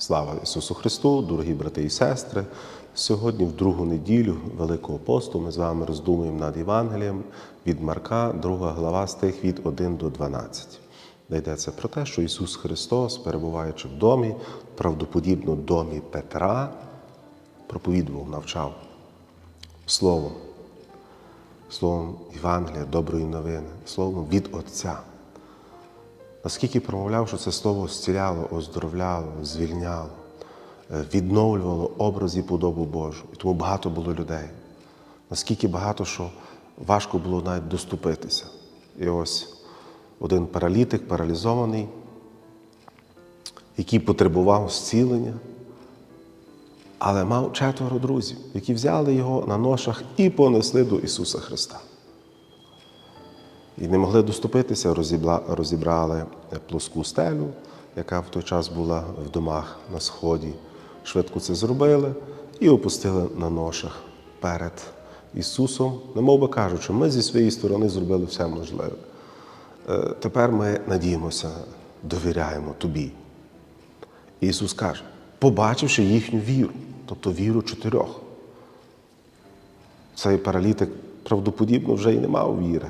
Слава Ісусу Христу, дорогі брати і сестри! Сьогодні, в другу неділю Великого посту, ми з вами роздумуємо над Євангелієм від Марка, 2 глава стих від 1 до 12. Де йдеться про те, що Ісус Христос, перебуваючи в домі, правдоподібно в домі Петра, проповідував, навчав Словом, Словом Євангелія, доброї новини, Словом від Отця. Наскільки промовляв, що це слово зціляло, оздоровляло, звільняло, е, відновлювало образ і подобу Божу. І тому багато було людей. Наскільки багато, що важко було навіть доступитися. І ось один паралітик, паралізований, який потребував зцілення, але мав четверо друзів, які взяли його на ношах і понесли до Ісуса Христа і не могли доступитися, розібрали плоску стелю, яка в той час була в домах на сході. Швидко це зробили і опустили на ношах перед Ісусом, немов би кажучи, ми зі своєї сторони зробили все можливе. Е, Тепер ми надіємося, довіряємо тобі. Ісус каже, побачивши їхню віру, тобто віру чотирьох. Цей паралітик правдоподібно вже й не мав віри.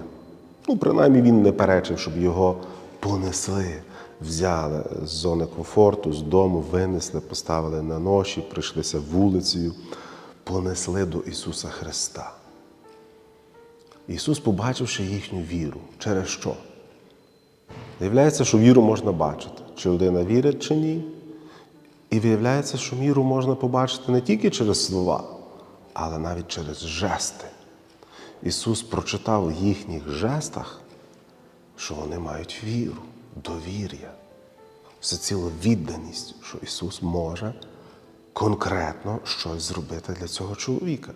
Ну, принаймні він не перечив, щоб його понесли, взяли з зони комфорту, з дому, винесли, поставили на ноші, прийшлися вулицею, понесли до Ісуса Христа. Ісус, побачивши їхню віру, через що? Виявляється, що віру можна бачити, чи людина вірить, чи ні. І виявляється, що віру можна побачити не тільки через слова, але навіть через жести. Ісус прочитав в їхніх жестах, що вони мають віру, довір'я, всецілу відданість, що Ісус може конкретно щось зробити для цього чоловіка.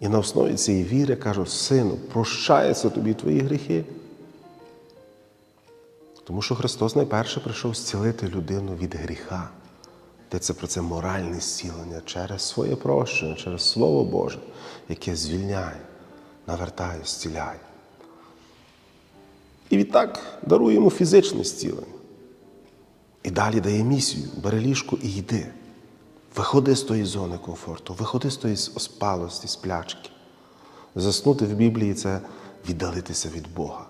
І на основі цієї віри кажуть, сину, прощаються тобі твої гріхи. Тому що Христос найперше прийшов зцілити людину від гріха. Йдеться про це моральне зцілення через своє прощення, через Слово Боже, яке звільняє, навертає, зціляє. І відтак дарує йому фізичне зцілення. І далі дає місію, бери ліжко і йди. Виходи з тої зони комфорту, виходи з тої спалості, сплячки. Заснути в Біблії це віддалитися від Бога.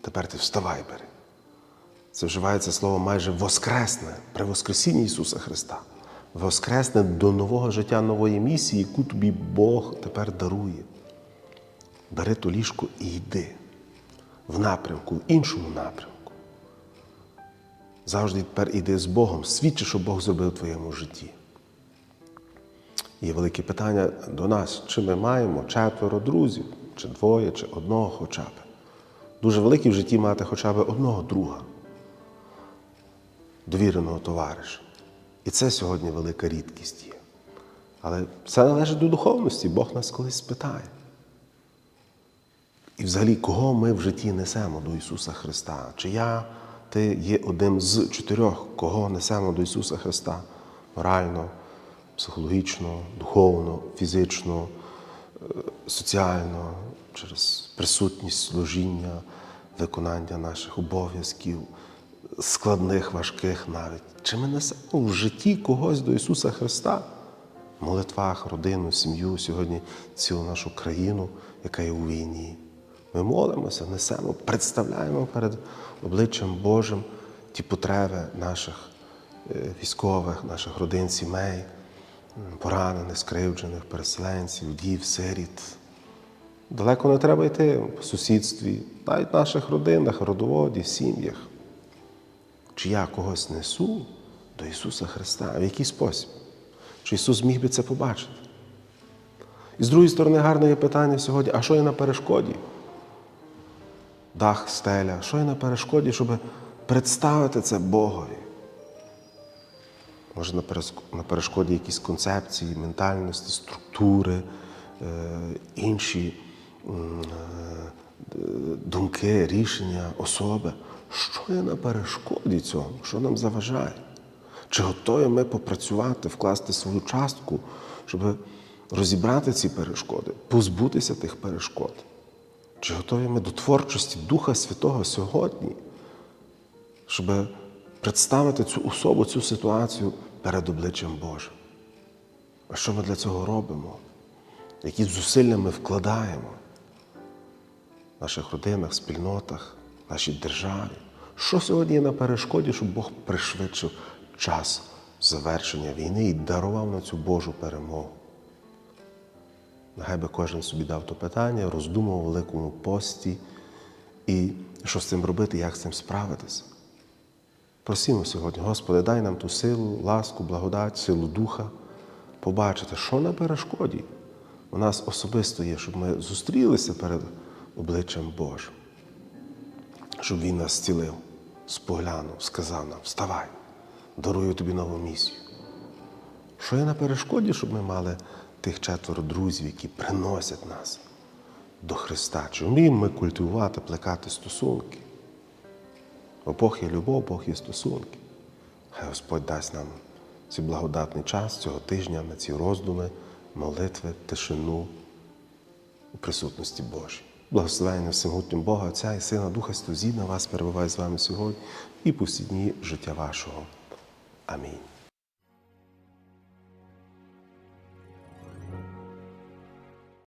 Тепер ти вставай бери. Це вживається слово майже воскресне при Воскресінні Ісуса Христа. Воскресне до нового життя, нової місії, яку тобі Бог тепер дарує. Бери ту ліжку і йди в напрямку, в іншому напрямку. Завжди тепер іди з Богом, свідчи, що Бог зробив в твоєму житті. Є велике питання до нас, чи ми маємо четверо друзів, чи двоє, чи одного хоча б. Дуже велике в житті мати хоча б одного друга, довіреного товариша. І це сьогодні велика рідкість є. Але все належить до духовності, Бог нас колись спитає. І взагалі, кого ми в житті несемо до Ісуса Христа? Чи я, ти є одним з чотирьох, кого несемо до Ісуса Христа морально, психологічно, духовно, фізично, е, соціально, через присутність служіння, виконання наших обов'язків, складних, важких навіть. Чи ми несемо в житті когось до Ісуса Христа? В молитвах, родину, сім'ю, сьогодні цілу нашу країну, яка є у війні. Ми молимося, несемо, представляємо перед обличчям Божим ті потреби наших е, військових, наших родин, сімей, поранених, скривджених, переселенців, дів, сиріт. Далеко не треба йти в сусідстві, навіть в наших родинах, родоводі, сім'ях. Чи я когось несу до Ісуса Христа? В який спосіб? Чи Ісус міг би це побачити? І з другої сторони, гарне є питання сьогодні: а що є на перешкоді? Дах, стеля, що є на перешкоді, щоб представити це Богові? Може, на перешкоді якісь концепції, ментальності, структури, е, інші е, думки, рішення, особи. Що є на перешкоді цьому? Що нам заважає? Чи готові ми попрацювати, вкласти свою частку, щоб розібрати ці перешкоди, позбутися тих перешкод? Чи готові ми до творчості Духа Святого сьогодні, щоб представити цю особу, цю ситуацію перед обличчям Божим. А що ми для цього робимо? Які зусилля ми вкладаємо в наших родинах, спільнотах, в нашій державі? Що сьогодні є на перешкоді, щоб Бог пришвидшив час завершення війни і дарував на цю Божу перемогу? Нехай би кожен собі дав то питання, роздумав у великому пості і що з цим робити, як з цим справитися. Просімо сьогодні, Господи, дай нам ту силу, ласку, благодать, силу духа, побачити, що на перешкоді у нас особисто є, щоб ми зустрілися перед обличчям Божим, щоб Він нас зцілив, споглянув, сказав нам, вставай, дарую тобі нову місію. Що є на перешкоді, щоб ми мали тих четверо друзів, які приносять нас до Христа? Чи вміємо ми культивувати, плекати стосунки? Бо Бог є любов, Бог є стосунки. Хай Господь дасть нам цей благодатний час цього тижня на ці роздуми, молитви, тишину у присутності Божій. Благословення всемогутнім Бога, Отця і Сина, Духа Святого, на вас перебуває з вами сьогодні і по всі дні життя вашого. Амінь.